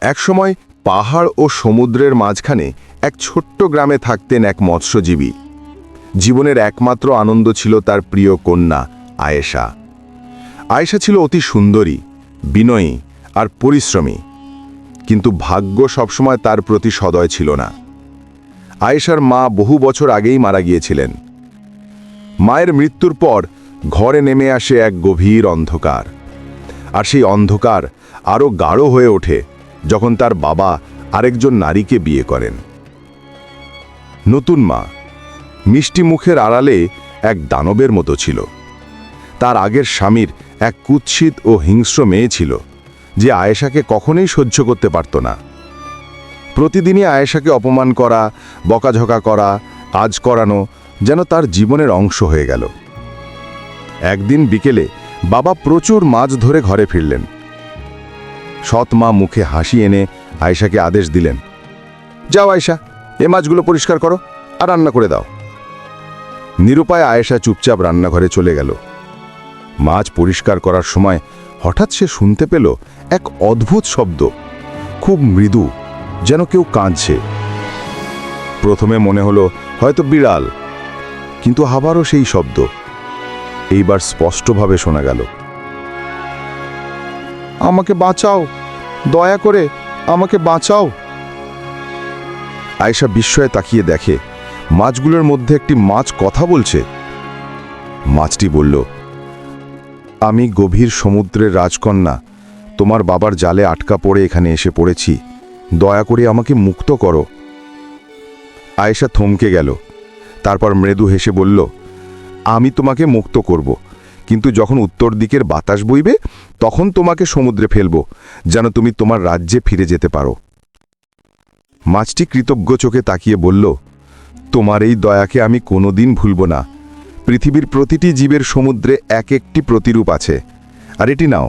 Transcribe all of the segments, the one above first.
একসময় পাহাড় ও সমুদ্রের মাঝখানে এক ছোট্ট গ্রামে থাকতেন এক মৎস্যজীবী। জীবনের একমাত্র আনন্দ ছিল তার প্রিয় কন্যা, আয়েশা। আয়েশা ছিল অতি সুন্দরী, বিনয়ী আর পরিশ্রমী। কিন্তু ভাগ্য সবসময় তার প্রতি সদয় ছিল না। আয়েশার মা বহু বছর আগেই মারা গিয়েছিলেন। মায়ের মৃত্যুর পর ঘরে নেমে আসে এক গভীর অন্ধকার। আর সেই অন্ধকার আরও গাঢ় হয়ে ওঠে যখন তার বাবা আরেকজন নারীকে বিয়ে করেন। নতুন মা। মিষ্টি মুখের আড়ালে এক দানবের মতো ছিল। তার আগের স্বামীর এক কুৎসিত ও হিংস্র মেয়ে ছিল, যে আয়েশাকে কখনোই সহ্য করতে পারত না। প্রতিদিনই আয়েশাকে অপমান করা, বকাঝকা করা, কাজ করানো যেন তার জীবনের অংশ হয়ে গেল। একদিন বিকেলে বাবা প্রচুর মাছ ধরে ঘরে ফিরলেন। সৎ মা মুখে হাসি এনে আয়েশাকে আদেশ দিলেন, যাও আয়েশা, এ মাছগুলো পরিষ্কার করো আর রান্না করে দাও। নিরুপায় আয়েশা চুপচাপ রান্নাঘরে চলে গেল। মাছ পরিষ্কার করার সময় হঠাৎ সে শুনতে পেল এক অদ্ভুত শব্দ। খুব মৃদু, যেন কেউ কাঁদছে। প্রথমে মনে হলো হয়তো বিড়াল, কিন্তু আবারও সেই শব্দ। এইবার স্পষ্টভাবে শোনা গেল আমাকে বাঁচাও। দয়া করে আমাকে বাঁচাও। আয়েশা বিস্ময়ে তাকিয়ে দেখে, মাছগুলোর মধ্যে একটি মাছ কথা বলছে। মাছটি বলল, আমি গভীর সমুদ্রের রাজকন্যা, তোমার বাবার জালে আটকা পড়ে এখানে এসে পড়েছি। দয়া করে আমাকে মুক্ত করো। আয়েশা থমকে গেল, তারপর মৃদু হেসে বলল, আমি তোমাকে মুক্ত করব। কিন্তু যখন উত্তর দিকের বাতাস বইবে, তখন তোমাকে সমুদ্রে ফেলব, যেন তুমি তোমার রাজ্যে ফিরে যেতে পারো। মাছটি কৃতজ্ঞ চোখে তাকিয়ে বলল, তোমার এই দয়াকে আমি কোনোদিন ভুলব না। পৃথিবীর প্রতিটি জীবের সমুদ্রে এক একটি প্রতিরূপ আছে। আর এটি নাও,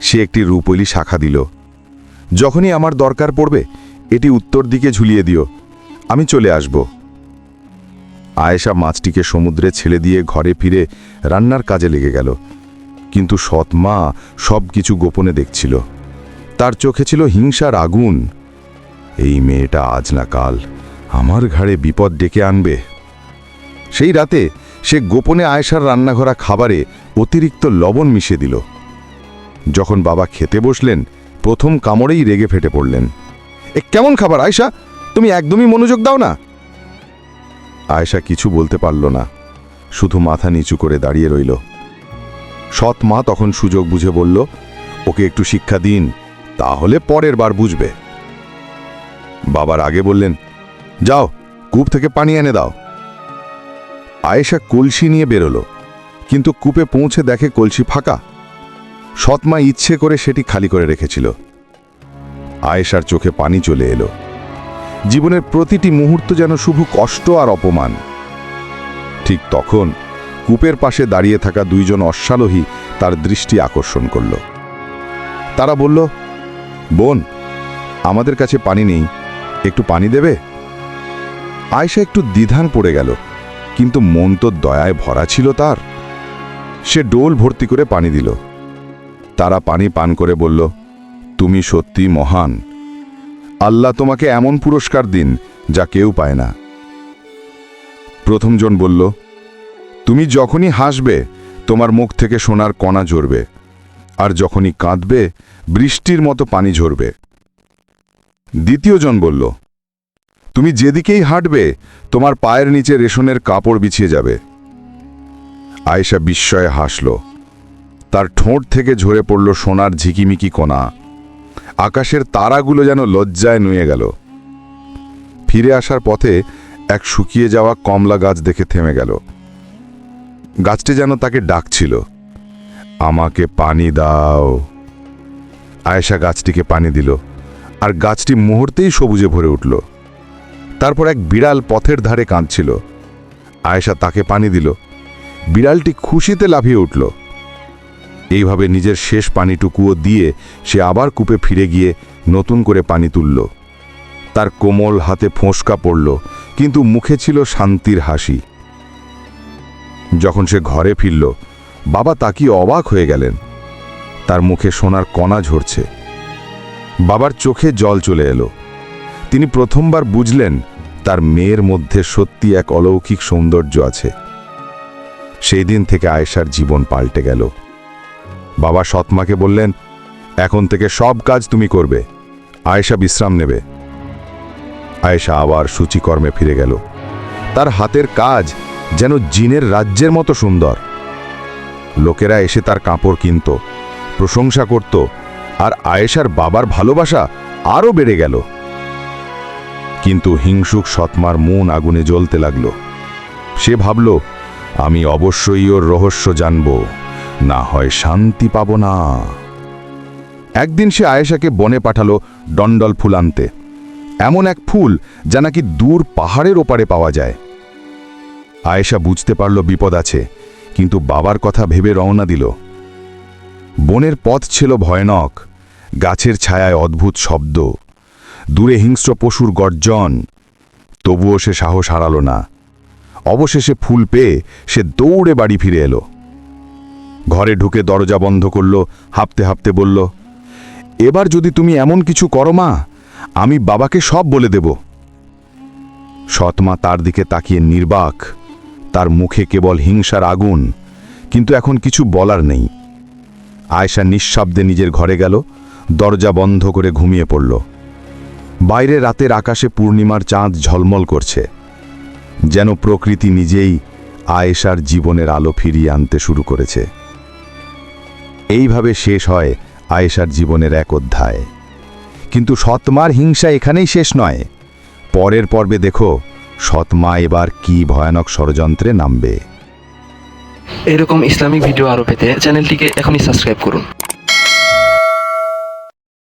সে একটি রূপলি শাখা দিল। যখনই আমার দরকার পড়বে, এটি উত্তর দিকে ঝুলিয়ে দিও। আমি চলে আসব। আয়েশা মাছটিকে সমুদ্রে ছেড়ে দিয়ে ঘরে ফিরে রান্নার কাজে লেগে গেল। কিন্তু সৎ মা সব কিছু গোপনে দেখছিল। তার চোখে ছিল হিংসার আগুন। এই মেয়েটা আজ না কাল আমার ঘাড়ে বিপদ ডেকে আনবে। সেই রাতে সে গোপনে আয়েশার রান্নাঘরা খাবারে অতিরিক্ত লবণ মিশিয়ে দিল। যখন বাবা খেতে বসলেন, প্রথম কামড়েই রেগে ফেটে পড়লেন। এ, কেমন খাবার আয়েশা? তুমি একদমই মনোযোগ দাও না। আয়েশা কিছু বলতে পারল না। শুধু মাথা নিচু করে দাঁড়িয়ে রইল। সৎ মা তখন সুযোগ বুঝে বলল, ওকে একটু শিক্ষা দিন, তাহলে পরের বার বুঝবে। বাবার আগে বললেন, যাও, কূপ থেকে পানি এনে দাও। আয়েশা কলসি নিয়ে বেরোলো, কিন্তু কূপে পৌঁছে দেখে কলসি ফাঁকা। সৎমা ইচ্ছে করে সেটি খালি করে রেখেছিল। আয়েশার চোখে পানি চলে এলো। জীবনের প্রতিটি মুহূর্ত যেন শুধু কষ্ট আর অপমান। ঠিক তখন কূপের পাশে দাঁড়িয়ে থাকা দুইজন অশ্বারোহী তার দৃষ্টি আকর্ষণ করল। তারা বলল, বোন, আমাদের কাছে পানি নেই। একটু পানি দেবে? আয়সা একটু দ্বিধান পড়ে গেল, কিন্তু মন তো দয়ায় ভরা ছিল তার। সে ডোল ভর্তি করে পানি দিল। তারা পানি পান করে বলল, তুমি সত্যি মহান। আল্লাহ তোমাকে এমন পুরস্কার দিন, যা কেউ পায় না। প্রথমজন বলল, তুমি যখনই হাসবে, তোমার মুখ থেকে সোনার কণা ঝরবে, আর যখনই কাঁদবে, বৃষ্টির মতো পানি ঝরবে। দ্বিতীয়জন বলল, তুমি যেদিকেই হাঁটবে, তোমার পায়ের নিচে রেশনের কাপড় বিছিয়ে যাবে। আয়েশা বিস্ময়ে হাসল, তার ঠোঁট থেকে ঝরে পড়ল সোনার ঝিকিমিকি কণা। আকাশের তারাগুলো যেন লজ্জায় নুয়ে গেল। ফিরে আসার পথে এক শুকিয়ে যাওয়া কমলা গাছ দেখে থেমে গেল। গাছটি যেন তাকে ডাকছিল, আমাকে পানি দাও। আয়েশা গাছটিকে পানি দিল, আর গাছটি মুহূর্তেই সবুজে ভরে উঠল। তারপর এক বিড়াল পথের ধারে কাঁদছিল। আয়েশা তাকে পানি দিল। বিড়ালটি খুশিতে লাফিয়ে উঠল। এইভাবে নিজের শেষ পানিটুকুও দিয়ে সে আবার কূপে ফিরে গিয়ে নতুন করে পানি তুলল। তার কোমল হাতে ফোঁসকা পড়ল, কিন্তু মুখে ছিল শান্তির হাসি। যখন সে ঘরে ফিরল, বাবা তাকিয়ে অবাক হয়ে গেলেন। তার মুখে সোনার কণা ঝরছে। বাবার চোখে জল চলে এলো। তিনি প্রথমবার বুঝলেন তার মেয়ের মধ্যে সত্যি এক অলৌকিক সৌন্দর্য আছে। সেই দিন থেকে আয়েশার জীবন পাল্টে গেল। বাবা সৎমাকে বললেন, এখন থেকে সব কাজ তুমি করবে। আয়েশা বিশ্রাম নেবে। আয়েশা আবার সূচিকর্মে ফিরে গেল। তার হাতের কাজ যেন জিনের রাজ্যের মতো সুন্দর। লোকেরা এসে তার কাপড় কিনত, প্রশংসা করত, আর আয়েশার বাবার ভালোবাসা আরও বেড়ে গেল। কিন্তু হিংসুক সৎমার মন আগুনে জ্বলতে লাগল। সে ভাবল, আমি অবশ্যই ওর রহস্য জানব। না হয় শান্তি পাব না। একদিন সে আয়েশাকে বনে পাঠালো ডন্ডল ফুল আনতে। এমন এক ফুল যা নাকি দূর পাহাড়ের ওপারে পাওয়া যায়। আয়েশা বুঝতে পারল বিপদ আছে, কিন্তু বাবার কথা ভেবে রওনা দিল। বনের পথ ছিল ভয়ানক, গাছের ছায়ায় অদ্ভুত শব্দ। দূরে হিংস্র পশুর গর্জন, তবুও সে সাহস হারাল না। অবশেষে ফুল পেয়ে সে দৌড়ে বাড়ি ফিরে এলো। ঘরে ঢুকে দরজা বন্ধ করল, হাঁপতে হাঁপতে বলল, এবার যদি তুমি এমন কিছু করো মা, আমি বাবাকে সব বলে দেব। সৎমা তার দিকে তাকিয়ে নির্বাক, তার মুখে কেবল হিংসার আগুন, কিন্তু এখন কিছু বলার নেই। আয়সা নিঃশব্দে নিজের ঘরে গেল, দরজা বন্ধ করে ঘুমিয়ে পড়ল। বাইরে রাতের আকাশে পূর্ণিমার চাঁদ ঝলমল করছে, যেন প্রকৃতি নিজেই আয়েশার জীবনের আলো ফিরিয়ে আনতে শুরু করেছে। এইভাবে শেষ হয় আয়েশার জীবনের এক অধ্যায়। কিন্তু সৎমার হিংসা এখানেই শেষ নয়। পরের পর্বে দেখো, সৎমা এবার কি ভয়ানক ষড়যন্ত্রে নামবে। এরকম ইসলামিক ভিডিও আরও পেতে চ্যানেলটিকে এখনই সাবস্ক্রাইব করুন।